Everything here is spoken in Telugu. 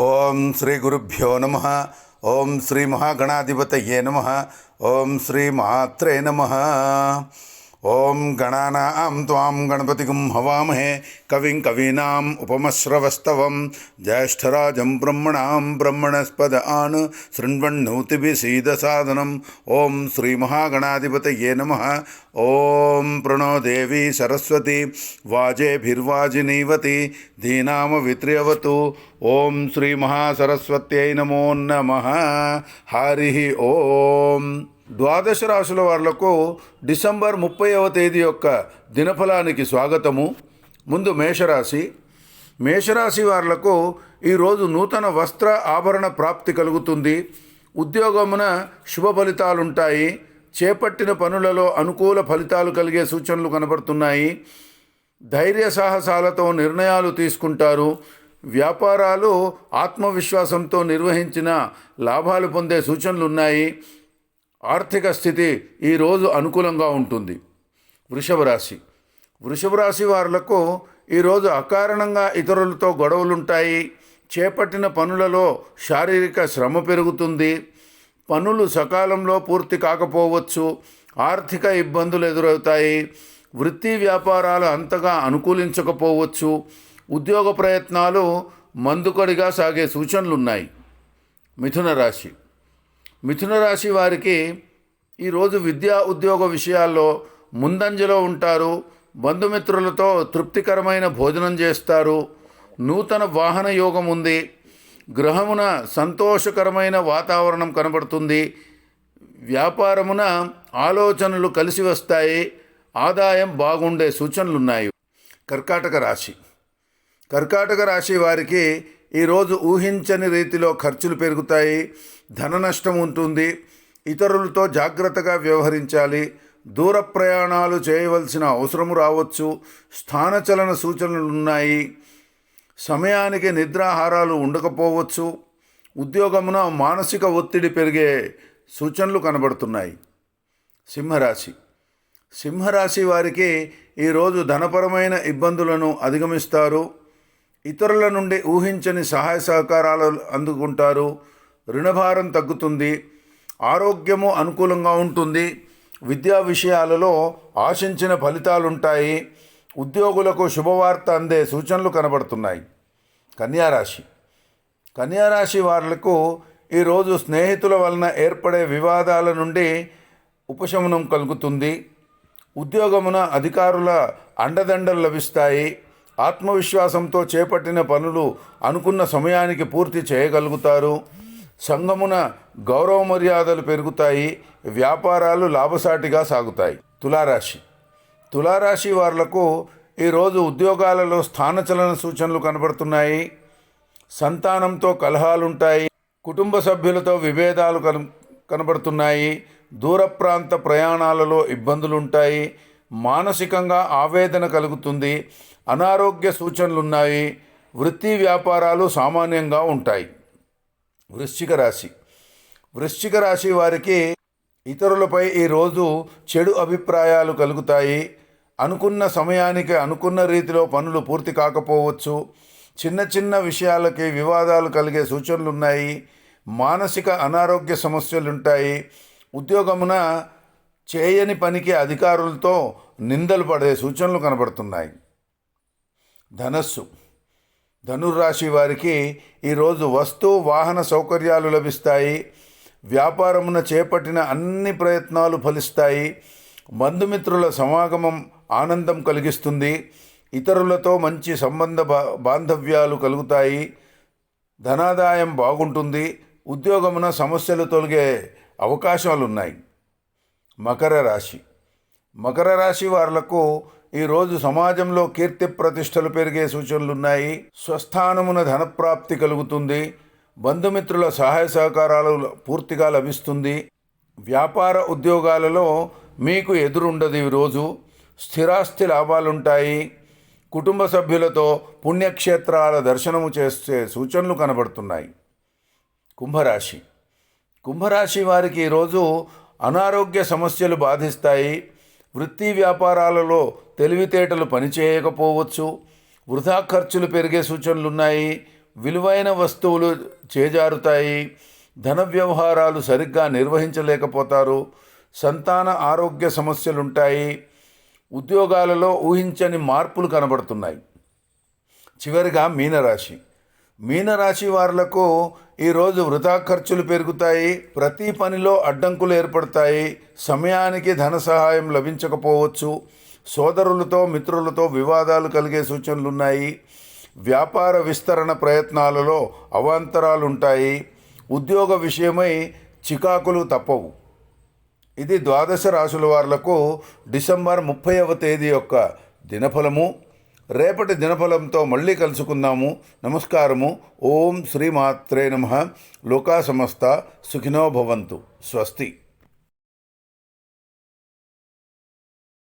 ఓం శ్రీ గురుభ్యో నమ. ఓం శ్రీ మహాగణాధిపతయే నమ. ఓం శ్రీ మాత్రే నమ. ఓం గణానాం త్వాం గణపతికం హవామహే కవిం కవీనాం ఉపమశ్రవస్తవం జ్యేష్ఠరాజం బ్రహ్మణాం బ్రహ్మణస్పద ఆన్ శృణ్వన్నోతిభి సీదసాదనం ఓం శ్రీమహాగణాధిపతయే నమ ఓం ప్రణో దేవి సరస్వతి వాజేభిర్వాజినీవతి ధీనామ విత్ర్యవతు ఓం శ్రీమహాసరస్వత్యై నమో నమ హరి ఓం ద్వాదశ రాశుల వాళ్ళకు డిసెంబర్ ముప్పైవ తేదీ యొక్క దినఫలానికి స్వాగతము. ముందు మేషరాశి. మేషరాశి వాళ్ళకు ఈరోజు నూతన వస్త్ర ఆభరణ ప్రాప్తి కలుగుతుంది. ఉద్యోగమున శుభ ఫలితాలుంటాయి. చేపట్టిన పనులలో అనుకూల ఫలితాలు కలిగే సూచనలు కనబడుతున్నాయి. ధైర్య సాహసాలతో నిర్ణయాలు తీసుకుంటారు. వ్యాపారాలు ఆత్మవిశ్వాసంతో నిర్వహించిన లాభాలు పొందే సూచనలు ఉన్నాయి ఆర్థిక స్థితి ఈరోజు అనుకూలంగా ఉంటుంది. వృషభ రాశి. వృషభ రాశి వారులకు ఈరోజు అకారణంగా ఇతరులతో గొడవలుంటాయి. చేపట్టిన పనులలో శారీరక శ్రమ పెరుగుతుంది. పనులు సకాలంలో పూర్తి కాకపోవచ్చు. ఆర్థిక ఇబ్బందులు ఎదురవుతాయి. వృత్తి వ్యాపారాలు అంతగా అనుకూలించకపోవచ్చు. ఉద్యోగ ప్రయత్నాలు మందుకొడిగా సాగే సూచనలు ఉన్నాయి మిథున రాశి. మిథున రాశి వారికి ఈరోజు విద్యా ఉద్యోగ విషయాల్లో ముందంజలో ఉంటారు. బంధుమిత్రులతో తృప్తికరమైన భోజనం చేస్తారు. నూతన వాహన యోగం ఉంది. గ్రహమున సంతోషకరమైన వాతావరణం కనబడుతుంది. వ్యాపారమున ఆలోచనలు కలిసి వస్తాయి. ఆదాయం బాగుండే సూచనలు ఉన్నాయి కర్కాటక రాశి. కర్కాటక రాశి వారికి ఈరోజు ఊహించని రీతిలో ఖర్చులు పెరుగుతాయి ధన నష్టం ఉంటుంది. ఇతరులతో జాగ్రత్తగా వ్యవహరించాలి. దూర ప్రయాణాలు చేయవలసిన అవసరము రావచ్చు. స్థానచలన సూచనలు ఉన్నాయి. సమయానికి నిద్రాహారాలు ఉండకపోవచ్చు. ఉద్యోగమున మానసిక ఒత్తిడి పెరిగే సూచనలు కనబడుతున్నాయి. సింహరాశి. సింహరాశి వారికి ఈరోజు ధనపరమైన ఇబ్బందులను అధిగమిస్తారు. ఇతరుల నుండి ఊహించని సహాయ సహకారాలు అందుకుంటారు. రుణభారం తగ్గుతుంది. ఆరోగ్యము అనుకూలంగా ఉంటుంది. విద్యా విషయాలలో ఆశించిన ఫలితాలుంటాయి. ఉద్యోగులకు శుభవార్త అందే సూచనలు కనబడుతున్నాయి. కన్యారాశి. కన్యారాశి వాళ్ళకు ఈరోజు స్నేహితుల వలన ఏర్పడే వివాదాల నుండి ఉపశమనం కలుగుతుంది. ఉద్యోగమున అధికారుల అండదండలు లభిస్తాయి. ఆత్మవిశ్వాసంతో చేపట్టిన పనులు అనుకున్న సమయానికి పూర్తి చేయగలుగుతారు. సంఘమున గౌరవ మర్యాదలు పెరుగుతాయి వ్యాపారాలు లాభసాటిగా సాగుతాయి. తులారాశి. తులారాశి వార్లకు ఈరోజు ఉద్యోగాలలో స్థానచలన సూచనలు కనబడుతున్నాయి. సంతానంతో కలహాలుంటాయి. కుటుంబ సభ్యులతో విభేదాలు కన కనబడుతున్నాయి. దూర ప్రాంత ప్రయాణాలలో ఇబ్బందులుంటాయి. మానసికంగా ఆవేదన కలుగుతుంది అనారోగ్య సూచనలున్నాయి వృత్తి వ్యాపారాలు సామాన్యంగా ఉంటాయి. వృశ్చిక రాశి. వృశ్చిక రాశి వారికి ఇతరులపై ఈరోజు చెడు అభిప్రాయాలు కలుగుతాయి. అనుకున్న సమయానికి అనుకున్న రీతిలో పనులు పూర్తి కాకపోవచ్చు. చిన్న చిన్న విషయాలకి వివాదాలు కలిగే సూచనలు ఉన్నాయి మానసిక అనారోగ్య సమస్యలుంటాయి. ఉద్యోగమున చేయని పనికి అధికారులతో నిందలు పడే సూచనలు కనబడుతున్నాయి. ధనస్సు. ధనుర్రాశి వారికి ఈరోజు వస్తు వాహన సౌకర్యాలు లభిస్తాయి. వ్యాపారమున చేపట్టిన అన్ని ప్రయత్నాలు ఫలిస్తాయి. బంధుమిత్రుల సమాగమం ఆనందం కలిగిస్తుంది. ఇతరులతో మంచి సంబంధ బా బాంధవ్యాలు కలుగుతాయి. ధనాదాయం బాగుంటుంది. ఉద్యోగమున సమస్యలు తొలగే అవకాశాలున్నాయి. మకర రాశి. మకర రాశి వాళ్ళకు ఈరోజు సమాజంలో కీర్తి ప్రతిష్టలు పెరిగే సూచనలు ఉన్నాయి. స్వస్థానమున ధనప్రాప్తి కలుగుతుంది. బంధుమిత్రుల సహాయ సహకారాలు పూర్తిగా లభిస్తుంది. వ్యాపార ఉద్యోగాలలో మీకు ఎదురుండదు ఈరోజు స్థిరాస్తి లాభాలుంటాయి. కుటుంబ సభ్యులతో పుణ్యక్షేత్రాల దర్శనము చేసే సూచనలు కనబడుతున్నాయి. కుంభరాశి. కుంభరాశి వారికి ఈరోజు అనారోగ్య సమస్యలు బాధిస్తాయి. వృత్తి వ్యాపారాలలో తెలివితేటలు పనిచేయకపోవచ్చు. వృధా ఖర్చులు పెరిగే సూచనలు ఉన్నాయి విలువైన వస్తువులు చేజారుతాయి. ధన వ్యవహారాలు సరిగ్గా నిర్వహించలేకపోతారు. సంతాన ఆరోగ్య సమస్యలుంటాయి. ఉద్యోగాలలో ఊహించని మార్పులు కనబడుతున్నాయి. చివరిగా మీనరాశి. మీనరాశి వారులకు ఈరోజు వృధా ఖర్చులు పెరుగుతాయి ప్రతి పనిలో అడ్డంకులు ఏర్పడతాయి సమయానికి ధన సహాయం లభించకపోవచ్చు సోదరులతో మిత్రులతో వివాదాలు కలిగే సూచనలు ఉన్నాయి వ్యాపార విస్తరణ ప్రయత్నాలలో అవాంతరాలు ఉంటాయి ఉద్యోగ విషయమై చికాకులు తప్పవు. ఇది ద్వాదశ రాశుల వారులకు డిసెంబర్ ముప్పైవ తేదీ యొక్క దినఫలము. రేపటి దినఫలంతో మళ్ళీ కలుసుకుందాము. నమస్కారము. ఓం శ్రీమాత్రే నమ. లోకా సమస్త సుఖినో భవంతు. స్వస్తి.